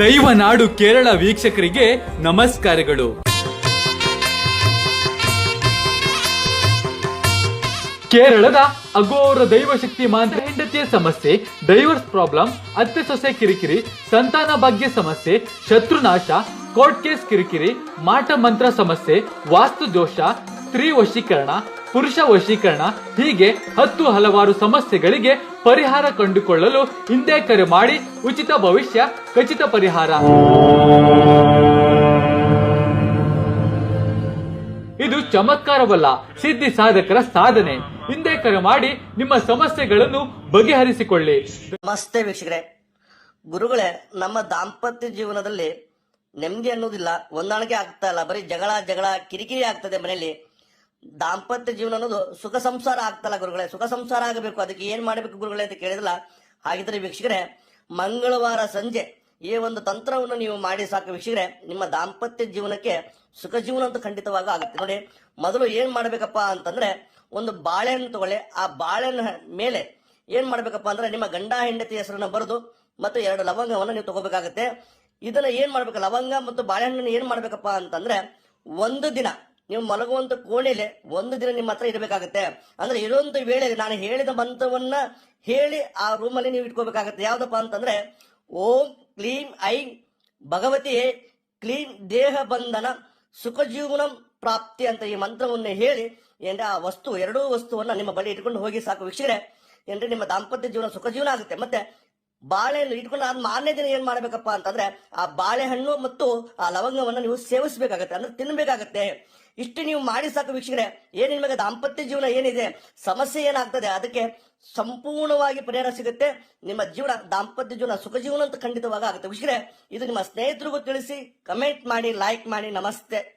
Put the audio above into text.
ದೈವನಾಡು ಕೇರಳ ವೀಕ್ಷಕರಿಗೆ ನಮಸ್ಕಾರಗಳು. ಕೇರಳದ ಅಘೋರ ದೈವಶಕ್ತಿ ಮಾಂತ್ರ ಹೆಂಡತಿಯ ಸಮಸ್ಯೆ ಡೈವರ್ಸ್ ಪ್ರಾಬ್ಲಮ್ ಅತ್ತೆ ಸೊಸೆ ಕಿರಿಕಿರಿ, ಸಂತಾನ ಭಾಗ್ಯ ಸಮಸ್ಯೆ, ಶತ್ರುನಾಶ ಕೋರ್ಟ್ ಕೇಸ್ ಕಿರಿಕಿರಿ, ಮಾಟ ಮಂತ್ರ ಸಮಸ್ಯೆ, ವಾಸ್ತು ದೋಷ ಸ್ತ್ರೀ ವಶೀಕರಣ, ಪುರುಷ ವಶೀಕರಣ, ಹೀಗೆ ಹತ್ತು ಹಲವಾರು ಸಮಸ್ಯೆಗಳಿಗೆ ಪರಿಹಾರ ಕಂಡುಕೊಳ್ಳಲು ಹಿಂದೆ ಕರೆ ಮಾಡಿ ಉಚಿತ ಭವಿಷ್ಯ, ಖಚಿತ ಪರಿಹಾರ. ಇದು ಚಮತ್ಕಾರವಲ್ಲ, ಸಿದ್ಧಿ ಸಾಧಕರ ಸಾಧನೆ. ಹಿಂದೆ ಕರೆ ಮಾಡಿ ನಿಮ್ಮ ಸಮಸ್ಯೆಗಳನ್ನು ಬಗೆಹರಿಸಿಕೊಳ್ಳಿ. ನಮಸ್ತೆ ವೀಕ್ಷಕರೇ. ಗುರುಗಳೇ, ನಮ್ಮ ದಾಂಪತ್ಯ ಜೀವನದಲ್ಲಿ ನೆಮ್ಮದಿ ಅನ್ನೋದಿಲ್ಲ, ಹೊಂದಾಣಿಕೆ ಆಗ್ತಾ ಇಲ್ಲ. ಬರೀ ಜಗಳ ಜಗಳ, ಕಿರಿಕಿರಿ ಆಗ್ತದೆ ಮನೆಯಲ್ಲಿ. ದಾಂಪತ್ಯ ಜೀವನ ಅನ್ನೋದು ಸುಖ ಸಂಸಾರ ಆಗ್ತಲ್ಲ ಗುರುಗಳೇ, ಸುಖ ಸಂಸಾರ ಆಗಬೇಕು, ಅದಕ್ಕೆ ಏನ್ ಮಾಡಬೇಕು ಗುರುಗಳೇ ಅಂತ ಕೇಳಿದಲ್ಲ ಹಾಗಿದ್ರೆ ವೀಕ್ಷಕರೇ, ಮಂಗಳವಾರ ಸಂಜೆ ಈ ಒಂದು ತಂತ್ರವನ್ನು ನೀವು ಮಾಡಿ ಸಾಕು ವೀಕ್ಷಕರೇ, ನಿಮ್ಮ ದಾಂಪತ್ಯ ಜೀವನಕ್ಕೆ ಸುಖ ಜೀವನ ಅಂತ ಖಂಡಿತವಾಗ ಆಗುತ್ತೆ. ನೋಡಿ, ಮೊದಲು ಏನ್ ಮಾಡ್ಬೇಕಪ್ಪ ಅಂತಂದ್ರೆ, ಒಂದು ಬಾಳೆಹಣ್ಣು ತಗೊಳ್ಳಿ, ಆ ಬಾಳೆಹಣ್ಣು ಮೇಲೆ ಏನ್ ಮಾಡ್ಬೇಕಪ್ಪ ಅಂದ್ರೆ, ನಿಮ್ಮ ಗಂಡ ಹೆಂಡತಿ ಹೆಸರನ್ನ ಬರೆದು ಮತ್ತು ಎರಡು ಲವಂಗವನ್ನು ನೀವು ತಗೋಬೇಕಾಗತ್ತೆ. ಇದನ್ನ ಏನ್ ಮಾಡ್ಬೇಕು, ಲವಂಗ ಮತ್ತು ಬಾಳೆಹಣ್ಣನ್ನು ಏನ್ ಮಾಡ್ಬೇಕಪ್ಪ ಅಂತಂದ್ರೆ, ಒಂದು ದಿನ ನೀವು ಮಲಗುವಂತ ಕೋಣೆಲೆ ಒಂದು ದಿನ ನಿಮ್ಮ ಹತ್ರ ಇರಬೇಕಾಗತ್ತೆ. ಅಂದ್ರೆ ಇರುವಂತ ವೇಳೆ ನಾನು ಹೇಳಿದ ಮಂತ್ರವನ್ನ ಹೇಳಿ ಆ ರೂಮಲ್ಲಿ ನೀವು ಇಟ್ಕೋಬೇಕಾಗತ್ತೆ. ಯಾವ್ದಪ್ಪ ಅಂತಂದ್ರೆ, ಓಂ ಕ್ಲೀಂ ಐ ಭಗವತಿ ಕ್ಲೀಂ ದೇಹ ಬಂಧನ ಸುಖ ಜೀವನಂ ಪ್ರಾಪ್ತಿ ಅಂತ ಈ ಮಂತ್ರವನ್ನು ಹೇಳಿ, ಏನ್ರ ಆ ವಸ್ತು, ಎರಡೂ ವಸ್ತುವನ್ನ ನಿಮ್ಮ ಬಳಿ ಇಟ್ಕೊಂಡು ಹೋಗಿ ಸಾಕು. ವೀಕ್ಷಕರೇ, ಏನ್ರಿ ನಿಮ್ಮ ದಾಂಪತ್ಯ ಜೀವನ ಸುಖ ಜೀವನ ಆಗುತ್ತೆ. ಮತ್ತೆ ಬಾಳೆಹಣ್ಣು ಇಟ್ಕೊಂಡು ಅದ್ ಮಾರನೇ ದಿನ ಏನ್ ಮಾಡ್ಬೇಕಪ್ಪ ಅಂತಂದ್ರೆ ಆ ಬಾಳೆಹಣ್ಣು ಮತ್ತು ಆ ಲವಂಗವನ್ನು ನೀವು ಸೇವಿಸಬೇಕಾಗತ್ತೆ, ಅಂದ್ರೆ ತಿನ್ಬೇಕಾಗತ್ತೆ. ಇಷ್ಟು ನೀವು ಮಾಡಿ ಸಾಕು ವೀಕ್ಷಕರೇ. ನಿಮಗೆ ದಾಂಪತ್ಯ ಜೀವನ ಏನಿದೆ, ಸಮಸ್ಯೆ ಏನಾಗ್ತದೆ, ಅದಕ್ಕೆ ಸಂಪೂರ್ಣವಾಗಿ ಪರಿಹಾರ ಸಿಗುತ್ತೆ. ನಿಮ್ಮ ಜೀವನ, ದಾಂಪತ್ಯ ಜೀವನ, ಸುಖ ಜೀವನ ಅಂತ ಖಂಡಿತವಾಗ ಆಗುತ್ತೆ. ವೀಕ್ಷಕರೇ, ಇದು ನಿಮ್ಮ ಸ್ನೇಹಿತರಿಗೂ ತಿಳಿಸಿ ಕಮೆಂಟ್ ಮಾಡಿ ಲೈಕ್ ಮಾಡಿ, ನಮಸ್ತೆ.